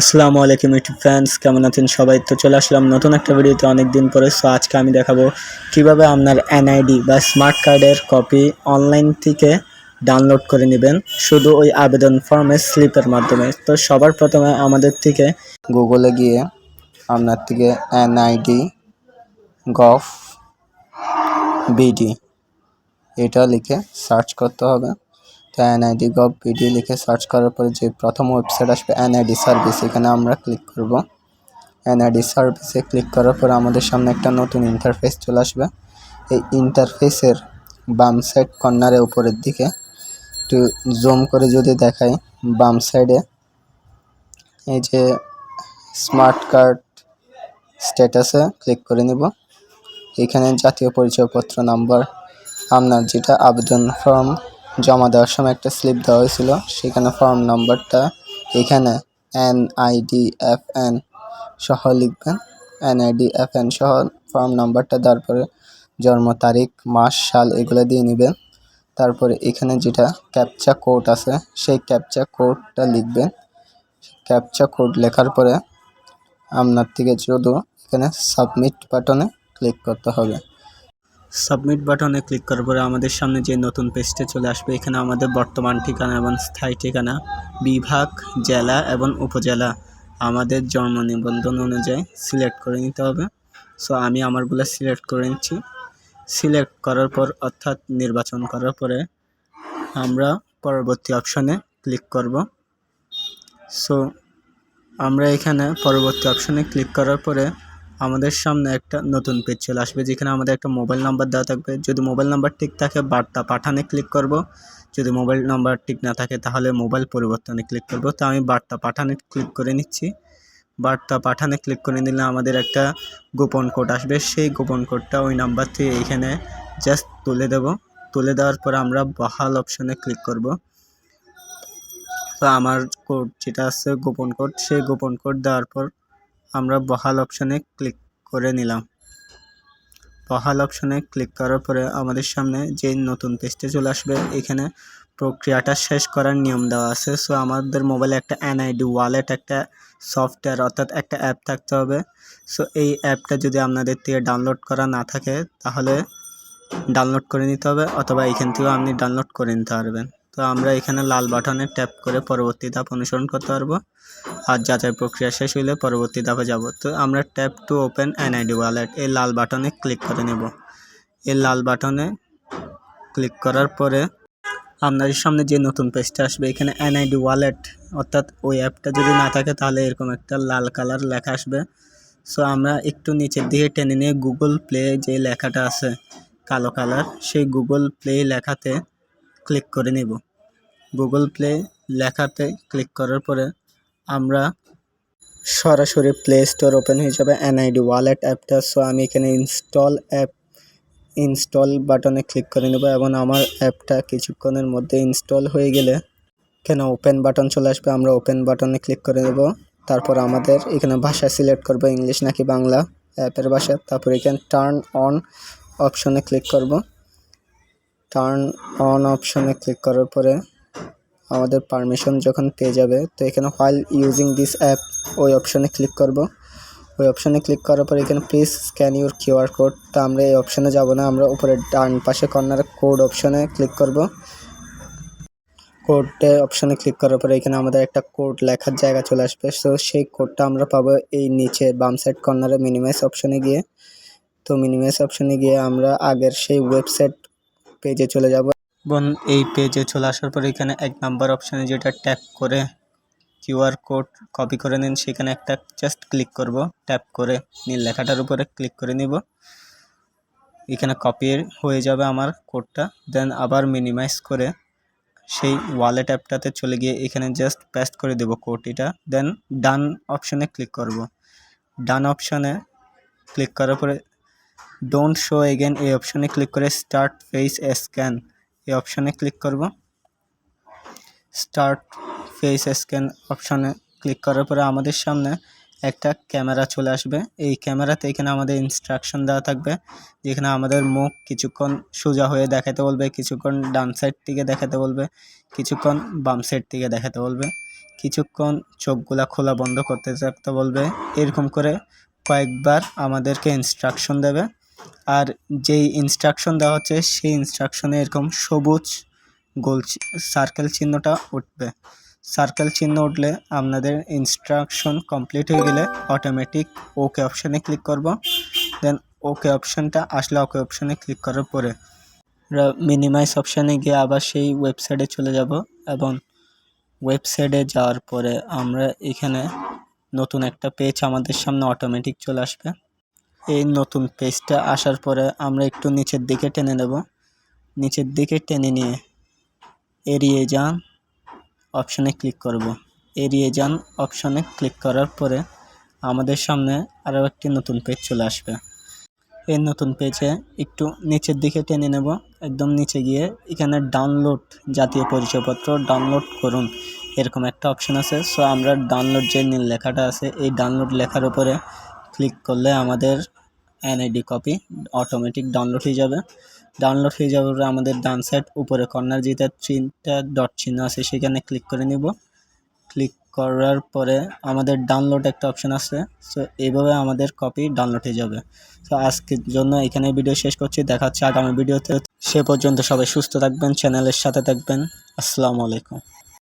আসসালামু আলাইকুম YouTube fans কেমন আছেন সবাই? তো চলে আসলাম নতুন একটা ভিডিওতে অনেক দিন পরে। সো আজকে আমি দেখাবো কীভাবে আপনার এনআইডি বা স্মার্ট কার্ডের কপি অনলাইন থেকে ডাউনলোড করে নেবেন। শুধু ওই আবেদন ফর্মের স্লিপের মাধ্যমে। তো সবার প্রথমে আমাদের থেকে গুগলে গিয়ে আপনার থেকে এনআইডি গভ বিডি এটা লিখে সার্চ করতে হবে। তো এনআইডি গভ বিডি লিখে সার্চ করার পরে যে প্রথম ওয়েবসাইট আসবে এনআইডি সার্ভিস এখানে আমরা ক্লিক করব। এনআইডি সার্ভিসে ক্লিক করার পরে আমাদের সামনে একটা নতুন ইন্টারফেস চলে আসবে। এই ইন্টারফেসের বাম সাইড কর্নারে উপরের দিকে একটু জুম করে যদি দেখাই, বাম সাইডে এই যে স্মার্ট কার্ড স্ট্যাটাসে ক্লিক করে নিব। এখানে জাতীয় পরিচয়পত্র নাম্বার আপনার যেটা আবেদন ফর্ম জমা দেওয়ার সময় একটা স্লিপ দেওয়া হয়েছিল। সেখানে ফর্ম নাম্বারটা এখানে এন আইডি এফ এন সহ লিখবেন। এন আইডি এফ এন সহ ফর্ম নাম্বারটা দেওয়ার পরে জন্ম তারিখ, মাস, সাল এগুলো দিয়ে নেবেন। তারপরে এখানে যেটা ক্যাপচা কোড আছে, সেই ক্যাপচা কোডটা লিখবেন। ক্যাপচা কোড লেখার পরে আপনার থেকে শুধু এখানে সাবমিট বাটনে ক্লিক করতে হবে। সাবমিট বাটনে ক্লিক করার পরে আমাদের সামনে যে নতুন পেজটা চলে আসবে, এখানে আমাদের বর্তমান ঠিকানা এবং স্থায়ী ঠিকানা, বিভাগ, জেলা এবং উপজেলা। আমাদের জন্ম নিবন্ধন অনুযায়ী সিলেক্ট করে নিতে হবে। সো আমি আমারগুলো সিলেক্ট করে নিচ্ছি। সিলেক্ট করার পর, অর্থাৎ নির্বাচন করার পরে আমরা পরবর্তী অপশনে ক্লিক করব। সো আমরা এখানে পরবর্তী অপশনে ক্লিক করার পরে আমাদের সামনে একটা নতুন পেজ চলে আসবে, যেখানে আমাদের একটা মোবাইল নাম্বার দেওয়া থাকবে। যদি মোবাইল নাম্বার ঠিক থাকে, বার্তা পাঠানে ক্লিক করব। যদি মোবাইল নাম্বার ঠিক না থাকে, তাহলে মোবাইল পরিবর্তনে ক্লিক করব। তো আমি বার্তা পাঠানে ক্লিক করে নিচ্ছি। বার্তা পাঠানে ক্লিক করে নিলে আমাদের একটা গোপন কোড আসবে। সেই গোপন কোডটা ওই নাম্বার থেকে এইখানে জাস্ট তুলে দেব। তুলে দেওয়ার পর আমরা বহাল অপশনে ক্লিক করব। তো আমার কোড যেটা আছে, গোপন কোড সেই গোপন কোড দেওয়ার পর আমরা বহাল অপশনে ক্লিক করে নিলাম। বহাল অপশনে ক্লিক করার পরে আমাদের সামনে যে নতুন পেজটা চলে আসবে, এখানে প্রক্রিয়াটা শেষ করার নিয়ম দেওয়া আছে। সো আমাদের মোবাইলে একটা এনআইডি ওয়ালেট একটা সফটওয়্যার অর্থাৎ একটা অ্যাপ থাকতে হবে। সো এই অ্যাপটা যদি আপনাদের থেকে ডাউনলোড করা না থাকে, তাহলে ডাউনলোড করে নিতে হবে, অথবা এখান থেকেও আপনি ডাউনলোড করে নিতে পারবেন। তো আমরা এখানে লাল বাটনে ট্যাপ করে পরবর্তী ধাপ অনুসরণ করতে পারব। আর যাচাই প্রক্রিয়া শেষ হইলে পরবর্তী ধাপে যাব। তো আমরা tap to open NID wallet. এই লাল বাটনে ক্লিক করে নেব। এই লাল বাটনে ক্লিক করার পরে আপনাদের সামনে যে নতুন পেজটা আসবে, এখানে এনআইডি ওয়ালেট, অর্থাৎ ওই অ্যাপটা যদি না থাকে তাহলে এরকম একটা লাল কালার লেখা আসবে। সো আমরা একটু নিচের দিকে টেনে নিয়ে গুগল প্লে যে লেখাটা আছে, কালো কালার, সেই গুগল প্লে লেখাতে ক্লিক করে নেব। গুগল প্লে লেখাতে ক্লিক করার পরে আমরা সরাসরি প্লে স্টোর ওপেন হয়ে যাবে এনআইডি ওয়ালেট অ্যাপটা সো আমি এখানে ইনস্টল অ্যাপ ইনস্টল বাটনে ক্লিক করে নেব এবং আমার অ্যাপটা কিছুক্ষণের মধ্যে ইনস্টল হয়ে গেলে এখানে ওপেন বাটন চলে আসবে। আমরা ওপেন বাটনে ক্লিক করে নেব। তারপর আমাদের এখানে ভাষা সিলেক্ট করব ইংলিশ নাকি বাংলা অ্যাপের ভাষা। তারপর এখানে টার্ন অন অপশনে ক্লিক করব। টার্ন অন অপশনে ক্লিক করার পরে আমাদের পারমিশন যখন পেয়ে যাবে, তো এখানে হোয়াইল ইউজিং দিস অ্যাপ ওই অপশনে ক্লিক করব। ওই অপশনে ক্লিক করার পর এখানে please scan your QR code তো আমরা এই অপশনে যাব না, আমরা উপরে ডান পাশে কর্নারে কোড অপশনে ক্লিক করব। কোডে অপশনে ক্লিক করার পরে এখানে আমাদের একটা কোড লেখার জায়গা চলে আসবে তো সেই কোডটা আমরা পাবো এই নিচে বাম সাইড কর্নারে মিনিমাইজ অপশনে গিয়ে। তো মিনিমাইজ অপশনে গিয়ে আমরা আগের সেই ওয়েবসাইট পেজে চলে যাব। এবং এই পেজে চলে আসার পর এখানে এক নাম্বার অপশানে যেটা ট্যাপ করে কিউআর কোড কপি করে নিন, সেখানে একটা জাস্ট ক্লিক করব ট্যাপ করে নীল লেখাটার উপরে ক্লিক করে নিব। এখানে কপি হয়ে যাবে আমার কোডটা দেন আবার মিনিমাইজ করে সেই ওয়ালেট অ্যাপটাতে চলে গিয়ে এখানে জাস্ট পেস্ট করে দেব কোডটিটা দেন ডান অপশানে ক্লিক করব। ডান অপশানে ক্লিক করার পরে ডোন্ট শো এগেন এই অপশানে ক্লিক করে স্টার্ট ফেস স্ক্যান এই অপশানে ক্লিক করব। স্টার্ট ফেস স্ক্যান অপশানে ক্লিক করার পরে আমাদের সামনে একটা ক্যামেরা চলে আসবে। এই ক্যামেরাতে এখানে আমাদের ইনস্ট্রাকশন দেওয়া থাকবে, যেখানে আমাদের মুখ কিছুক্ষণ সোজা হয়ে দেখাতে বলবে, কিছুক্ষণ ডান সাইড থেকে দেখাতে বলবে, কিছুক্ষণ বাম সাইড থেকে দেখাতে বলবে, কিছুক্ষণ চোখগুলা খোলা বন্ধ করতে থাকতে বলবে, এরকম করে কয়েকবার আমাদেরকে ইনস্ট্রাকশন দেবে। আর যেই ইনস্ট্রাকশন দেওয়া হচ্ছে, সেই ইনস্ট্রাকশনে এরকম সবুজ গোল সার্কেল চিহ্নটা উঠবে। সার্কেল চিহ্ন উঠলে আপনাদের ইনস্ট্রাকশন কমপ্লিট হয়ে গেলে অটোমেটিক ওকে অপশানে ক্লিক করব। দেন ওকে অপশানটা আসলে ওকে অপশানে ক্লিক করার পরে মিনিমাইজ অপশানে গিয়ে আবার সেই ওয়েবসাইটে চলে যাব এবং ওয়েবসাইটে যাওয়ার পরে আমরা এখানে নতুন একটা পেজ আমাদের সামনে অটোমেটিক চলে আসবে। এই নতুন পেজটা আসার পরে আমরা একটু নিচের দিকে টেনে নেব। নিচের দিকে টেনে নিয়ে এড়িয়ে যান অপশানে ক্লিক করব। এড়িয়ে যান অপশানে ক্লিক করার পরে আমাদের সামনে আরও একটি নতুন পেজ চলে আসবে। এই নতুন পেজে একটু নিচের দিকে টেনে নেব। একদম নিচে গিয়ে এখানে ডাউনলোড জাতীয় পরিচয়পত্র ডাউনলোড করুন। এরকম একটা অপশন আছে। সো আমরা ডাউনলোড যে নীল লেখাটা আছে, এই ডাউনলোড লেখার উপরে ক্লিক করলে আমাদের এনআইডি কপি অটোমেটিক ডাউনলোড হয়ে যাবে। ডাউনলোড হয়ে যাওয়ার পরে আমাদের ডান সাইড উপরে কর্নার যেটা তিনটা ডট চিহ্ন আছে, সেখানে ক্লিক করে নিব। ক্লিক করার পরে আমাদের ডাউনলোড একটা অপশন আছে। সো এইভাবে আমাদের কপি ডাউনলোড হয়ে যাবে। তো আজকের জন্য এখানে ভিডিও শেষ করছি। দেখা হচ্ছে আগামী ভিডিওতে সে পর্যন্ত সবাই সুস্থ থাকবেন চ্যানেলের সাথে থাকবেন। আসসালামু আলাইকুম।